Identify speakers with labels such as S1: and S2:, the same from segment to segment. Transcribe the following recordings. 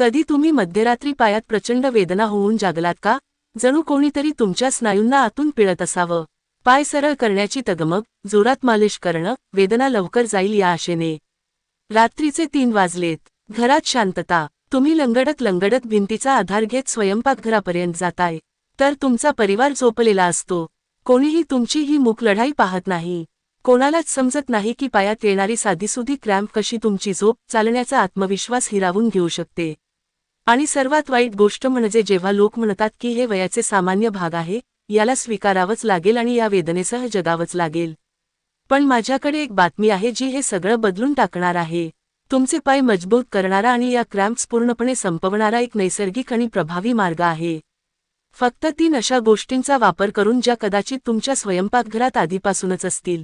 S1: कधी तुम्ही मध्यरात्री पायात प्रचंड वेदना होऊन जागलात का? जणू कोणीतरी तुमच्या स्नायूंना आतून पिळत असावं. पाय सरळ करण्याची तगमग जोरात मालिश करणं वेदना लवकर जाईल या आशेने. रात्रीचे तीन वाजलेत. घरात शांतता. तुम्ही लंगडत लंगडत भिंतीचा आधार घेत स्वयंपाकघरापर्यंत जाताय. तर तुमचा परिवार झोपलेला असतो. कोणीही तुमची ही मूक लढाई पाहत नाही. कोणालाच समजत नाही की पायात येणारी साधीसुधी क्रॅम्प कशी तुमची झोप चालण्याचा आत्मविश्वास हिरावून घेऊ शकते. आणि सर्वात वाईट गोष्ट म्हणजे जेव्हा लोक म्हणतात की हे वयाचे सामान्य भाग आहे याला स्वीकारावंच लागेल आणि या वेदनेसह जगावंच लागेल. पण माझ्याकडे एक बातमी आहे जी हे सगळं बदलून टाकणार आहे. तुमचे पाय मजबूत करणारा आणि या क्रॅम्प्स पूर्णपणे संपवणारा एक नैसर्गिक आणि प्रभावी मार्ग आहे. फक्त तीन अशा गोष्टींचा वापर करून ज्या कदाचित तुमच्या स्वयंपाकघरात आधीपासूनच असतील.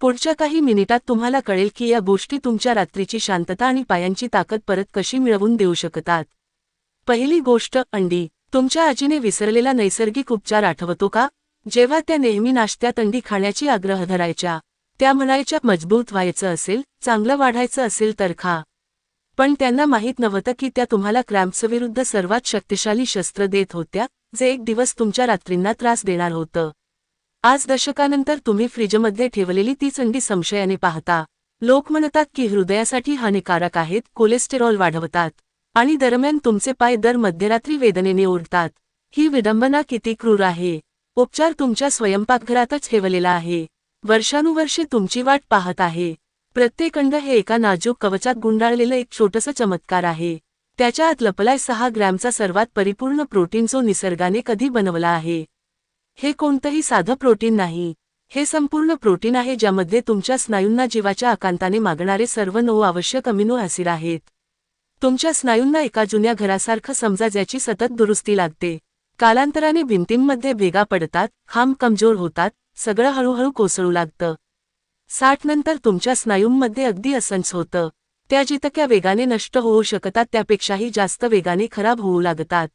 S1: पुढच्या काही मिनिटात तुम्हाला कळेल की या गोष्टी तुमच्या रात्रीची शांतता आणि पायांची ताकद परत कशी मिळवून देऊ शकतात. पहिली गोष्ट अंडी. तुमच्या आजीने विसरलेला नैसर्गिक उपचार आठवतो का? जेव्हा त्या नेहमी नाश्त्यात अंडी खाण्याची आग्रह धरायच्या. त्या म्हणायच्या मजबूत व्हायचं असेल चांगलं वाढायचं असेल तर खा. पण त्यांना माहीत नव्हतं की त्या तुम्हाला क्रॅम्प्सविरुद्ध सर्वात शक्तिशाली शस्त्र देत होत्या जे एक दिवस तुमच्या रात्रींना त्रास देणार होतं. आज दशकानंतर तुम्ही फ्रीजमध्ये ठेवलेली तीच अंडी संशयाने पाहता. लोक म्हणतात की हृदयासाठी हानिकारक आहेत कोलेस्टेरॉल वाढवतात. आणि दरम्यान तुमचे पाय दर मध्यरात्री वेदनेने ओढतात. ही विडंबना किती क्रूर आहे. उपचार तुमच्या स्वयंपाकघरातच ठेवलेला आहे. वर्षानुवर्षे तुमची वाट पाहत आहे. प्रत्येक अंड हे एका नाजूक कवचात गुंडाळलेलं एक छोटंसं चमत्कार आहे. त्याच्या आत लपलाय सहा ग्रॅमचा सर्वात परिपूर्ण प्रोटीन जो निसर्गाने कधी बनवला आहे. हे कोणतंही साधं प्रोटीन नाही. हे संपूर्ण प्रोटीन आहे ज्यामध्ये तुमच्या स्नायूंना जीवाच्या आकांताने मागणारे सर्व नऊ आवश्यक अमिनो ॲसिड आहेत. तुमच्या स्नायूंना एका जुन्या घरासारखं समजा ज्याची सतत दुरुस्ती लागते. कालांतराने भिंतींमध्ये भेगा पडतात खांब कमजोर होतात सगळं हळूहळू कोसळू लागतं. साठ नंतर तुमच्या स्नायूंमध्ये अगदी असंच होतं. त्या जितक्या वेगाने नष्ट होऊ शकतात त्यापेक्षाही जास्त वेगाने खराब होऊ लागतात.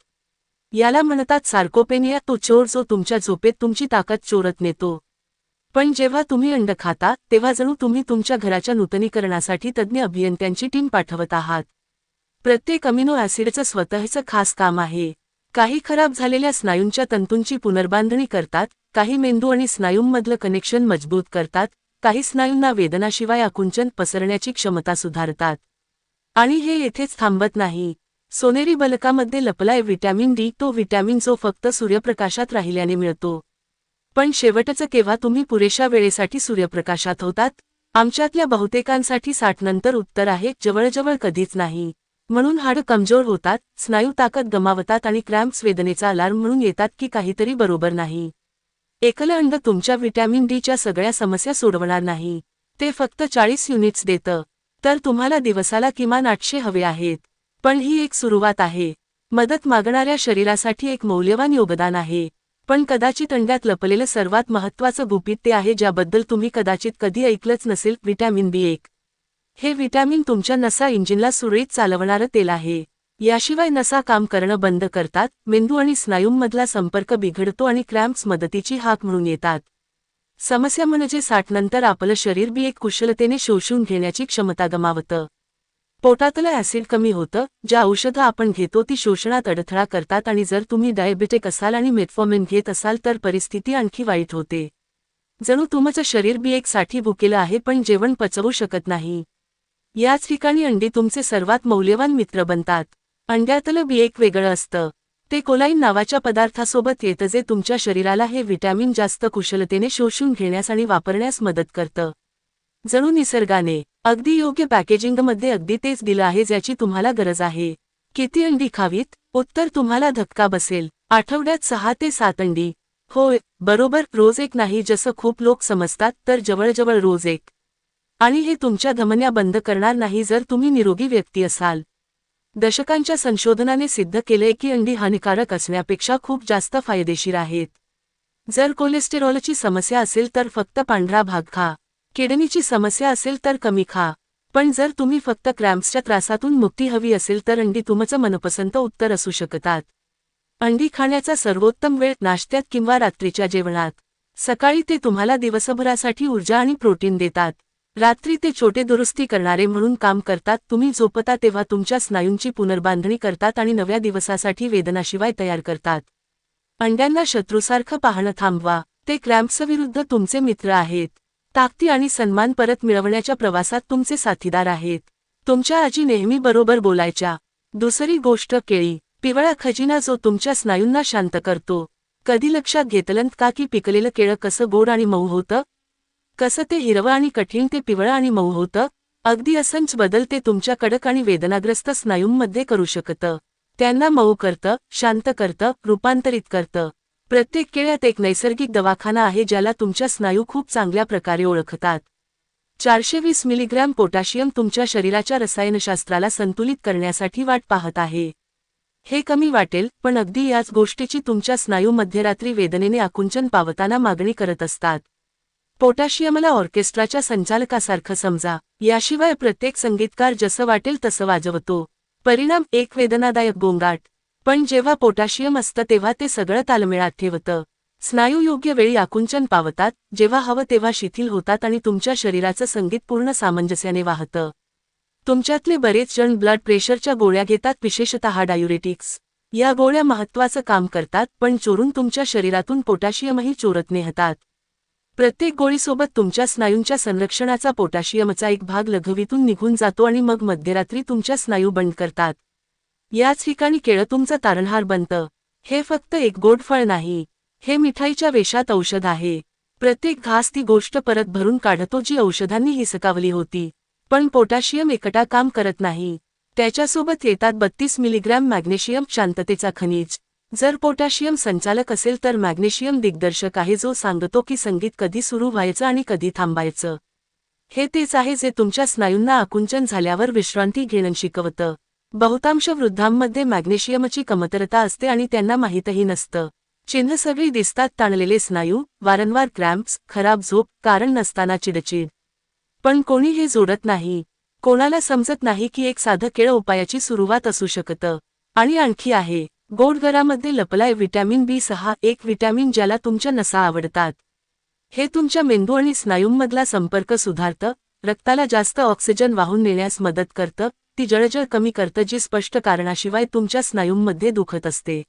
S1: याला म्हणतात सार्कोपेनिया तो चोर जो तुमच्या झोपेत तुमची ताकद चोरत नेतो. पण जेव्हा तुम्ही अंड खाता तेव्हा जणू तुम्ही तुमच्या घराच्या नूतनीकरणासाठी तज्ज्ञ अभियंत्यांची टीम पाठवत आहात. प्रत्येक अमिनो ॲसिडचं स्वतःचं खास काम आहे. काही खराब झालेल्या स्नायूंच्या तंतूंची पुनर्बांधणी करतात काही मेंदू आणि स्नायूंमधलं कनेक्शन मजबूत करतात काही स्नायूंना वेदनाशिवाय आकुंचन पसरण्याची क्षमता सुधारतात. आणि हे येथेच थांबत नाही. सोनेरी बलकामध्ये लपलाय व्हिटॅमिन डी तो व्हिटॅमिन जो फक्त सूर्यप्रकाशात राहिल्याने मिळतो. पण शेवटचं केव्हा तुम्ही पुरेशा वेळेसाठी सूर्यप्रकाशात होतात? आमच्यातल्या बहुतेकांसाठी साठ नंतर उत्तर आहे जवळजवळ कधीच नाही. म्हणून हाडं कमजोर होतात स्नायू ताकद गमावतात आणि क्रॅम्प्स वेदनेचा अलार्म म्हणून येतात की काहीतरी बरोबर नाही. एकलं अंड तुमच्या व्हिटॅमिन डीच्या सगळ्या समस्या सोडवणार नाही. ते फक्त चाळीस युनिट्स देतं. तर तुम्हाला दिवसाला किमान आठशे हवे आहेत. पण ही एक सुरुवात आहे. मदत मागणाऱ्या शरीरासाठी एक मौल्यवान योगदान आहे. पण कदाचित अंड्यात लपलेलं सर्वात महत्त्वाचं गुपित ते आहे ज्याबद्दल तुम्ही कदाचित कधी ऐकलंच नसेल व्हिटॅमिन बी एक. हे व्हिटॅमिन तुमच्या नसा इंजिनला सुरळीत चालवणारं तेल आहे. याशिवाय नसा काम करणं बंद करतात मेंदू आणि स्नायूंमधला संपर्क बिघडतो आणि क्रॅम्प्स मदतीची हाक म्हणून येतात. समस्या म्हणजे साठनंतर आपलं शरीर बी एक कुशलतेने शोषून घेण्याची क्षमता गमावतं. पोटातलं ॲसिड कमी होतं ज्या औषधं आपण घेतो ती शोषणात अडथळा करतात आणि जर तुम्ही डायबेटिक असाल आणि मेटफॉर्मिन घेत असाल तर परिस्थिती आणखी वाईट होते. जणू तुमचं शरीर बी एक साठी भुकेलं आहे पण जेवण पचवू शकत नाही. याच ठिकाणी अंडी तुमचे सर्वात मौल्यवान मित्र बनतात. अंड्यातलं बी एक वेगळं असतं. ते कोलाईन नावाच्या पदार्थासोबत येतं जे तुमच्या शरीराला हे व्हिटॅमिन जास्त कुशलतेने शोषून घेण्यास आणि वापरण्यास मदत करतं. जणू निसर्गाने अगदी योग्य पॅकेजिंगमध्ये अगदी तेच दिलं आहे ज्याची तुम्हाला गरज आहे. किती अंडी खावीत? उत्तर तुम्हाला धक्का बसेल. आठवड्यात सहा ते सात अंडी. होय बरोबर रोज एक नाही जसं खूप लोक समजतात तर जवळजवळ रोज एक. आणि हे तुमच्या धमन्या बंद करणार नाही जर तुम्ही निरोगी व्यक्ती असाल. दशकांच्या संशोधनाने सिद्ध केले की अंडी हानिकारक असण्यापेक्षा खूप जास्त फायदेशीर आहेत. जर कोलेस्टेरॉलची समस्या असेल तर फक्त पांढरा भाग खा. किडनीची समस्या असेल तर कमी खा. पण जर तुम्ही फक्त क्रॅम्प्सच्या त्रासातून मुक्ती हवी असेल तर अंडी तुमचं मनपसंत उत्तर असू शकतात. अंडी खाण्याचा सर्वोत्तम वेळ नाश्त्यात किंवा रात्रीच्या जेवणात. सकाळी ते तुम्हाला दिवसभरासाठी ऊर्जा आणि प्रोटीन देतात. रात्री ते छोटे दुरुस्ती करणारे म्हणून काम करतात तुम्ही झोपता तेव्हा तुमच्या स्नायूंची पुनर्बांधणी करतात आणि नव्या दिवसासाठी वेदनाशिवाय तयार करतात. अंड्यांना शत्रूसारखं पाहणं थांबवा ते क्रॅम्प्सविरुद्ध तुमचे मित्र आहेत. ताकदी आणि सन्मान परत मिळवण्याच्या प्रवासात तुमचे साथीदार आहेत. तुमच्या आजी नेहमी बरोबर बोलायच्या. दुसरी गोष्ट केळी पिवळा खजिना जो तुमच्या स्नायूंना शांत करतो. कधी लक्षात घेतलंत का की पिकलेलं केळं कसं गोड आणि मऊ होतं? कसं ते हिरवं आणि कठीण ते पिवळं आणि मऊ होतं अगदी असंच बदल ते तुमच्या कडक आणि वेदनाग्रस्त स्नायूंमध्ये करू शकतं. त्यांना मऊ करतं शांत करतं रूपांतरित करतं. प्रत्येक केळ्यात एक नैसर्गिक दवाखाना आहे ज्याला तुमच्या स्नायू खूप चांगल्या प्रकारे ओळखतात. चारशे वीस मिलीग्रॅम पोटॅशियम तुमच्या शरीराच्या रसायनशास्त्राला संतुलित करण्यासाठी वाट पाहत आहे. हे कमी वाटेल पण अगदी याच गोष्टीची तुमच्या स्नायू मध्यरात्री वेदनेने आकुंचन पावताना मागणी करत असतात. पोटॅशियमला ऑर्केस्ट्राच्या संचालकासारखं समजा. याशिवाय प्रत्येक संगीतकार जसं वाटेल तसं वाजवतो. परिणाम एक वेदनादायक गोंगाट. पण जेव्हा पोटॅशियम असतं तेव्हा ते सगळं तालमेळात ठेवतं. स्नायू योग्य वेळी आकुंचन पावतात जेव्हा हवं तेव्हा शिथिल होतात आणि तुमच्या शरीराचं संगीत पूर्ण सामंजस्याने वाहतं. तुमच्यातले बरेच जण ब्लड प्रेशरच्या गोळ्या घेतात विशेषतः डायुरेटिक्स या गोळ्या महत्वाचं काम करतात पण चोरून तुमच्या शरीरातून पोटॅशियमही चोरत नेहतात. प्रत्येक गोळीसोबत तुमच्या स्नायूंच्या संरक्षणाचा पोटॅशियमचा एक भाग लघवीतून निघून जातो आणि मग मध्यरात्री तुमच्या स्नायू बंद करतात. याच ठिकाणी केळं तुमचं तारणहार बनतं. हे फक्त एक गोड फळ नाही. हे मिठाईच्या वेशात औषध आहे. प्रत्येक घास ती गोष्ट परत भरून काढतो जी औषधांनी हिसकावली होती. पण पोटॅशियम एकटा काम करत नाही. त्याच्यासोबत येतात बत्तीस मिलीग्रॅम मॅग्नेशियम शांततेचा खनिज. जर पोटॅशियम संचालक असेल तर मॅग्नेशियम दिग्दर्शक आहे जो सांगतो की संगीत कधी सुरू व्हायचं आणि कधी थांबायचं. हे तेच आहे जे तुमच्या स्नायूंना आकुंचन झाल्यावर विश्रांती घेणं शिकवतं. बहुतांश वृद्धांमध्ये मॅग्नेशियमची कमतरता असते आणि त्यांना माहीतही नसतं. चिन्ह सगळी दिसतात ताणलेले स्नायू वारंवार क्रॅम्प्स खराब झोप कारण नसताना चिडचिड. पण कोणी हे जोडत नाही. कोणाला समजत नाही की एक साधं केळ उपायाची सुरुवात असू शकतं. आणि आणखी आहे. गोडगरामध्ये लपलाय व्हिटॅमिन बी सहा एक व्हिटॅमिन ज्याला तुमच्या नसा आवडतात. हे तुमच्या मेंदू आणि स्नायूंमधला संपर्क सुधारतं रक्ताला जास्त ऑक्सिजन वाहून नेण्यास मदत करतं ती जळजळ कमी करतं जी स्पष्ट कारणाशिवाय तुमच्या स्नायूंमध्ये दुखत असते.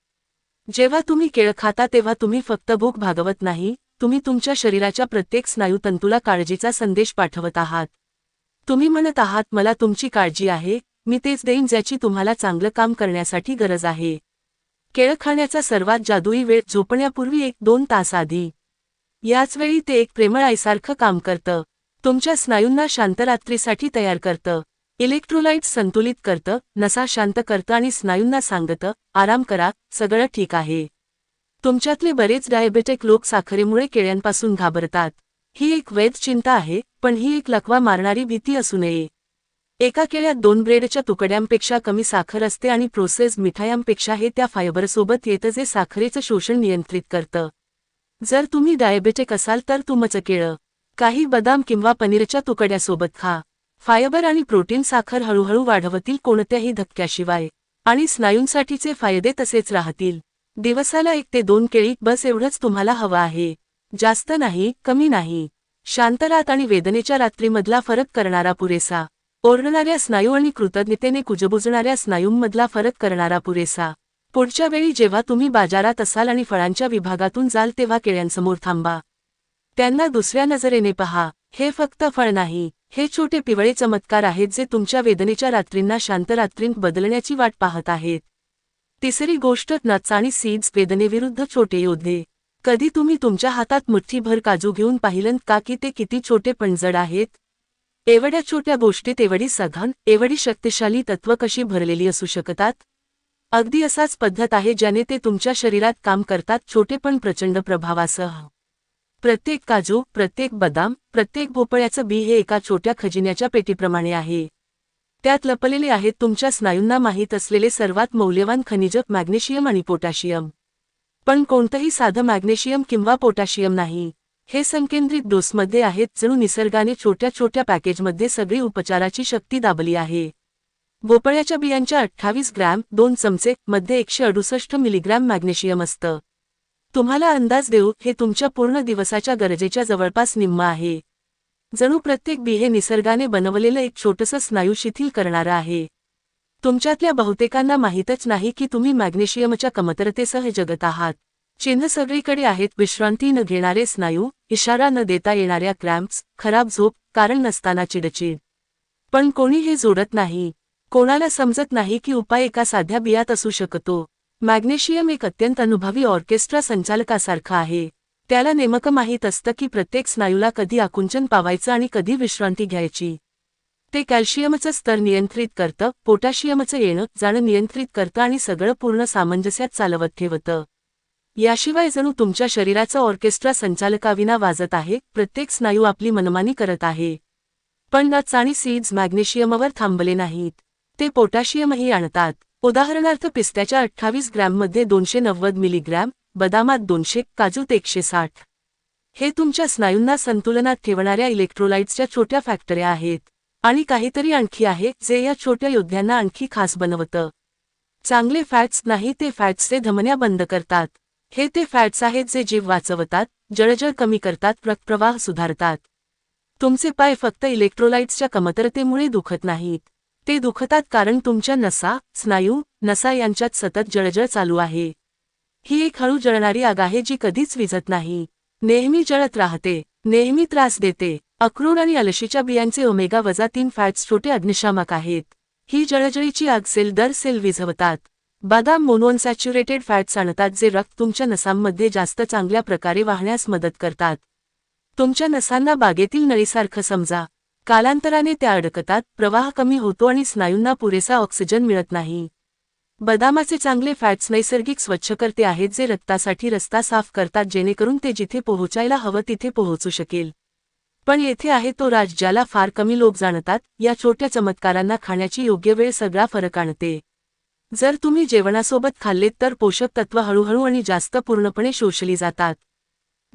S1: जेव्हा तुम्ही केळ खाता तेव्हा तुम्ही फक्त भूक भागवत नाही तुम्ही तुमच्या शरीराच्या प्रत्येक स्नायूतंतूला काळजीचा संदेश पाठवत आहात. तुम्ही म्हणत आहात मला तुमची काळजी आहे मी तेच देईन ज्याची तुम्हाला चांगलं काम करण्यासाठी गरज आहे. केळ खाण्याचा सर्वात जादुई वेळ झोपण्यापूर्वी एक दोन तास आधी. याच वेळी ते एक प्रेमळ आईसारखं काम करतं. तुमच्या स्नायूंना शांतरात्रीसाठी तयार करतं. इलेक्ट्रोलाइट्स संतुलित करतं नसा शांत करतं आणि स्नायूंना सांगतं आराम करा सगळं ठीक आहे. तुमच्यातले बरेच डायबेटिक लोक साखरेमुळे केळ्यांपासून घाबरतात. ही एक वैध चिंता आहे पण ही एक लकवा मारणारी भीती असू नये. एका केळ्यात दोन ब्रेडच्या तुकड्यांपेक्षा कमी साखर असते आणि प्रोसेस मिठायांपेक्षा हे त्या फायबरसोबत येतं जे साखरेचं शोषण नियंत्रित करतं. जर तुम्ही डायबेटिक असाल तर तुमचं केळं काही बदाम किंवा पनीरच्या तुकड्यासोबत खा. फायबर आणि प्रोटीन साखर हळूहळू वाढवतील कोणत्याही धक्क्याशिवाय. आणि स्नायूंसाठीचे फायदे तसेच राहतील. दिवसाला एक ते दोन केळी बस एवढंच तुम्हाला हवं आहे. जास्त नाही कमी नाही. शांतरात आणि वेदनेच्या रात्रीमधला फरक करणारा पुरेसा. ओरडणाऱ्या स्नायू आणि कृतज्ञतेने कुजबुजणाऱ्या स्नायूंमधला फरक करणारा पुरेसा. पुढच्या वेळी जेव्हा तुम्ही बाजारात असाल आणि फळांच्या विभागातून जाल तेव्हा केळ्यांसमोर थांबा. त्यांना दुसऱ्या नजरेने पहा. हे फक्त फळ नाही. हे छोटे पिवळे चमत्कार आहेत जे तुमच्या वेदनेच्या रात्रींना शांत रात्रींत बदलण्याची वाट पाहत आहेत. तिसरी गोष्ट नट्स आणि सीड्स वेदनेविरुद्ध छोटे योद्धे. कधी तुम्ही तुमच्या हातात मुठ्ठीभर काजू घेऊन पाहिलं का की ते किती छोटे पणजड आहेत? एवढ्या छोट्या गोष्टीत एवढी सघन एवढी शक्तिशाली तत्व कशी भरलेली असू शकतात? अगदी असाच पद्धत आहे ज्याने ते तुमच्या शरीरात काम करतात छोटे पण प्रचंड प्रभावासह. प्रत्येक काजू प्रत्येक बदाम प्रत्येक भोपळ्याचं बी हे एका छोट्या खजिन्याच्या पेटीप्रमाणे आहे. त्यात लपलेले आहेत तुमच्या स्नायूंना माहीत असलेले सर्वात मौल्यवान खनिजक मॅग्नेशियम आणि पोटॅशियम. पण कोणतंही साधं मॅग्नेशियम किंवा पोटॅशियम नाही. हे संकेंद्रित डोसमध्ये आहेत जणू निसर्गाने छोट्या छोट्या पॅकेजमध्ये सगळी उपचाराची शक्ती दाबली आहे. भोपळ्याच्या बियांच्या अठ्ठावीस ग्रॅम दोन चमचे मध्ये एकशे अडुसष्ट मिलीग्रॅम मॅग्नेशियम असतं. तुम्हाला अंदाज देऊ हे तुमच्या पूर्ण दिवसाच्या गरजेच्या जवळपास निम्म आहे. जणू प्रत्येक बी हे निसर्गाने बनवलेलं एक छोटंसं स्नायू शिथिल करणारं आहे. तुमच्यातल्या बहुतेकांना माहीतच नाही की तुम्ही मॅग्नेशियमच्या कमतरतेसह जगत आहात. चिन्ह सगळीकडे आहेत. विश्रांती न घेणारे स्नायू इशारा न देता येणाऱ्या क्रॅम्प्स खराब झोप कारण नसताना चिडचिड. पण कोणी हे जोडत नाही. कोणाला समजत नाही की उपाय एका साध्या बियात असू शकतो. मॅग्नेशियम एक अत्यंत अनुभवी ऑर्केस्ट्रा संचालकासारखा आहे. त्याला नेमकं माहीत असतं की प्रत्येक स्नायूला कधी आकुंचन पावायचं आणि कधी विश्रांती घ्यायची. ते कॅल्शियमचं स्तर नियंत्रित करतं पोटॅशियमचं येणं जाणं नियंत्रित करतं आणि सगळं पूर्ण सामंजस्यात चालवत ठेवतं. याशिवाय जणू तुमच्या शरीराचं ऑर्केस्ट्रा संचालकाविना वाजत आहे प्रत्येक स्नायू आपली मनमानी करत आहे. पण नट्स आणि सीड्स मॅग्नेशियमवर थांबले नाहीत. ते पोटॅशियमही आणतात. उदाहरणार्थ पिस्त्याच्या अठ्ठावीस ग्रॅममध्ये दोनशे नव्वद मिलीग्रॅम बदामात दोनशे काजूत एकशे साठ. हे तुमच्या स्नायूंना संतुलनात ठेवणाऱ्या इलेक्ट्रोलाइट्सच्या छोट्या फॅक्टऱ्या आहेत. आणि काहीतरी आणखी आहे जे या छोट्या योद्ध्यांना आणखी खास बनवतं. चांगले फॅट्स नाही ते फॅट्सचे धमन्या बंद करतात. हे ते फॅट्स आहेत जे जीव वाचवतात जळजळ कमी करतात रक्तप्रवाह सुधारतात. तुमचे पाय फक्त इलेक्ट्रोलाइट्सच्या कमतरतेमुळे दुखत नाहीत. ते दुखतात कारण तुमच्या नसा स्नायू नसा यांच्यात सतत जळजळ चालू आहे. ही एक हळू जळणारी आग आहे जी कधीच विझत नाही. नेहमी जळत राहते नेहमी त्रास देते. अक्रोड आणि अलशीच्या बियांचे ओमेगा वजा तीन फॅट्स छोटे अग्निशामक आहेत. ही जळजळीची आग सेल दर सेल विझवतात. बदाम मोनोअनसॅच्युरेटेड फॅट्स आणतात जे रक्त तुमच्या नसांमध्ये जास्त चांगल्या प्रकारे वाहण्यास मदत करतात. तुमच्या नसांना बागेतील नळीसारखं समजा. कालांतराने त्या अडकतात प्रवाह कमी होतो आणि स्नायूंना पुरेसा ऑक्सिजन मिळत नाही. बदामाचे चांगले फॅट्स नैसर्गिक स्वच्छकर्ते आहेत जे रक्तासाठी रस्ता साफ करतात जेणेकरून ते जिथे पोहोचायला हवं तिथे पोहोचू शकेल. पण येथे आहे तो राज ज्याला फार कमी लोक जाणतात या छोट्या चमत्कारांना खाण्याची योग्य वेळ सगळा फरक आणते. जर तुम्ही जेवणासोबत खाल्लेत तर पोषक तत्व हळूहळू आणि जास्त पूर्णपणे शोषली जातात.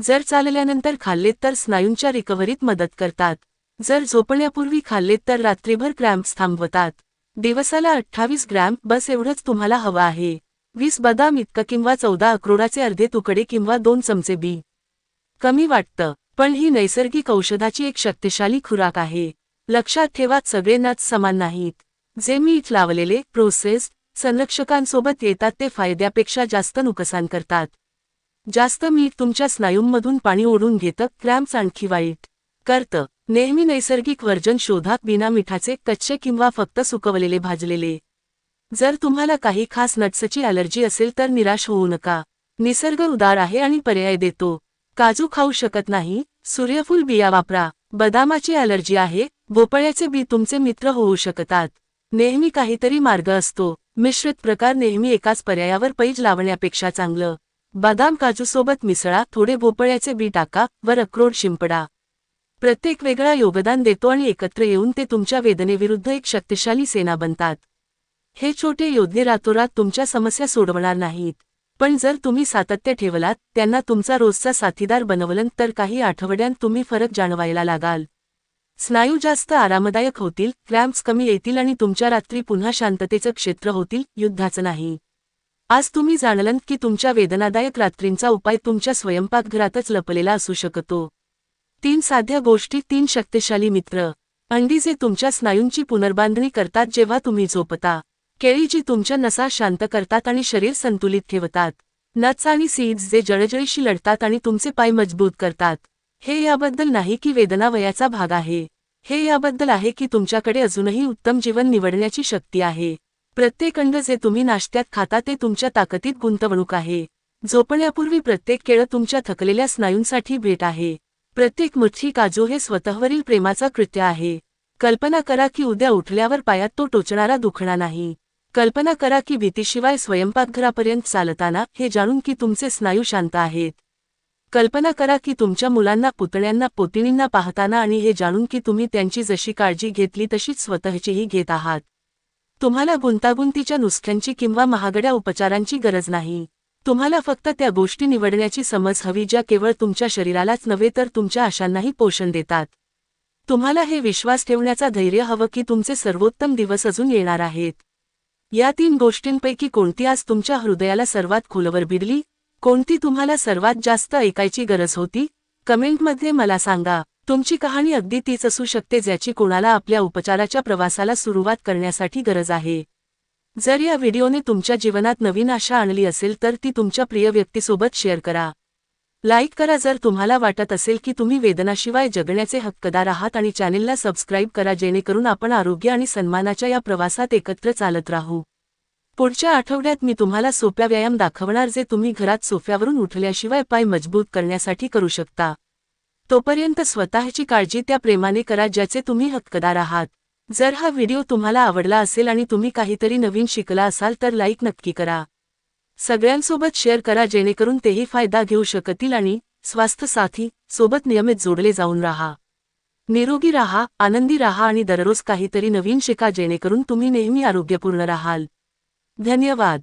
S1: जर चालल्यानंतर खाल्लेत तर स्नायूंच्या रिकव्हरीत मदत करतात. जर झोपण्यापूर्वी खाल्लेत तर रात्रीभर क्रॅम्प्स थांबवतात. दिवसाला अठ्ठावीस ग्रॅम बस एवढंच तुम्हाला हवं आहे. वीस बदाम इतकं किंवा चौदा अक्रोडाचे अर्धे तुकडे किंवा दोन चमचे बी. कमी वाटतं पण ही नैसर्गिक औषधाची एक शक्तिशाली खुराक आहे. लक्षात ठेवा सगळे नाच समान नाहीत. जे मीठ लावलेले प्रोसेस्ड संरक्षकांसोबत येतात ते फायद्यापेक्षा जास्त नुकसान करतात. जास्त मीठ तुमच्या स्नायूंमधून पाणी ओढून घेतं क्रॅम्प्स आणखी वाईट. करतं नेहमी नैसर्गिक वर्जन शोधात बिना मिठाचे कच्चे किंवा फक्त सुकवलेले भाजलेले. जर तुम्हाला काही खास नट्सची अलर्जी असेल तर निराश होऊ नका. निसर्ग उदार आहे आणि पर्याय देतो. काजू खाऊ शकत नाही सूर्यफूल बिया वापरा. बदामाची अलर्जी आहे भोपळ्याचे बी तुमचे मित्र होऊ शकतात. नेहमी काहीतरी मार्ग असतो. मिश्रित प्रकार नेहमी एकाच पर्यायावर पैज लावण्यापेक्षा चांगलं. बदाम काजूसोबत मिसळा थोडे भोपळ्याचे बी टाका वर अक्रोड शिंपडा. प्रत्येक वेगळा योगदान देतो आणि एकत्र येऊन ते तुमच्या वेदनेविरुद्ध एक शक्तिशाली सेना बनतात. हे छोटे योद्धे रातोरात तुमच्या समस्या सोडवणार नाहीत. पण जर तुम्ही सातत्य ठेवलात त्यांना तुमचा रोजचा साथीदार बनवलं तर काही आठवड्यांत तुम्ही फरक जाणवायला लागाल. स्नायू जास्त आरामदायक होतील क्रॅम्प्स कमी येतील आणि तुमच्या रात्री पुन्हा शांततेचं क्षेत्र होतील युद्धाचं नाही. आज तुम्ही जाणलं की तुमच्या वेदनादायक रात्रींचा उपाय तुमच्या स्वयंपाकघरातच लपलेला असू शकतो. तीन साध्या गोष्टी तीन शक्तिशाली मित्र. अंडी जे तुमच्या स्नायूंची पुनर्बांधणी करतात जेव्हा तुम्ही झोपता. केळी जी तुमच्या नसा शांत करतात आणि शरीर संतुलित ठेवतात. नट्स आणि सीड्स जे जळजळीशी लढतात आणि तुमचे पाय मजबूत करतात. हे याबद्दल नाही की वेदना वयाचा भाग आहे. हे याबद्दल आहे की तुमच्याकडे अजूनही उत्तम जीवन निवडण्याची शक्ती आहे. प्रत्येक अंड जे तुम्ही नाश्त्यात खाता ते तुमच्या ताकदीत गुंतवणूक आहे. झोपण्यापूर्वी प्रत्येक केळं तुमच्या थकलेल्या स्नायूंसाठी भेट आहे. प्रत्येक मुठ्ठी काजू हे स्वतःवरील प्रेमाचा कृत्य आहे. कल्पना करा की उद्या उठल्यावर पायात तो टोचणारा दुखणा नाही. कल्पना करा की भीतीशिवाय स्वयंपाकघरापर्यंत चालताना हे जाणून की तुमचे स्नायू शांत आहेत. कल्पना करा की तुमच्या मुलांना पुतण्यांना पोतिणींना पाहताना आणि हे जाणून की तुम्ही त्यांची जशी काळजी घेतली तशीच स्वतःचीही घेत आहात. तुम्हाला गुंतागुंतीच्या नुसख्यांची किंवा महागड्या उपचारांची गरज नाही. तुम्हाला फक्त त्या गोष्टी निवडण्याची समज हवी ज्या केवळ तुमच्या शरीरालाच नव्हे तर तुमच्या आशांनाही पोषण देतात. तुम्हाला हे विश्वास ठेवण्याचा धैर्य हवं की तुमचे सर्वोत्तम दिवस अजून येणार आहेत. या तीन गोष्टींपैकी कोणती आज तुमच्या हृदयाला सर्वात खोलवर भिडली? कोणती तुम्हाला सर्वात जास्त ऐकायची गरज होती? कमेंटमध्ये मला सांगा. तुमची कहाणी अगदी तीच असू शकते ज्याची कोणाला आपल्या उपचाराच्या प्रवासाला सुरुवात करण्यासाठी गरज आहे. जर या व्हिडिओने तुमच्या जीवनात नवीन आशा आणली असेल तर ती तुमच्या प्रिय व्यक्तीसोबत शेअर करा. लाईक करा जर तुम्हाला वाटत असेल की तुम्ही वेदनाशिवाय जगण्याचे हक्कदार आहात आणि चॅनेलला सबस्क्राईब करा जेणेकरून आपण आरोग्य आणि सन्मानाच्या या प्रवासात एकत्र चालत राहू. पुढच्या आठवड्यात मी तुम्हाला सोप्या व्यायाम दाखवणार जे तुम्ही घरात सोफ्यावरून उठल्याशिवाय पाय मजबूत करण्यासाठी करू शकता. तोपर्यंत स्वतःची काळजी त्या प्रेमाने करा ज्याचे तुम्ही हक्कदार आहात. जर हा व्हिडिओ तुम्हाला आवडला असेल आणि तुम्ही काहीतरी नवीन शिकला असाल तर लाईक नक्की करा. सगळ्यांसोबत शेअर करा जेणेकरून तेही फायदा घेऊ शकतील आणि स्वास्थ्य साथी सोबत नियमित जोडले जाऊन राहा. निरोगी राहा आनंदी राहा आणि दररोज काहीतरी नवीन शिका जेणेकरून तुम्ही नेहमी आरोग्यपूर्ण राहाल. ધન્યવાદ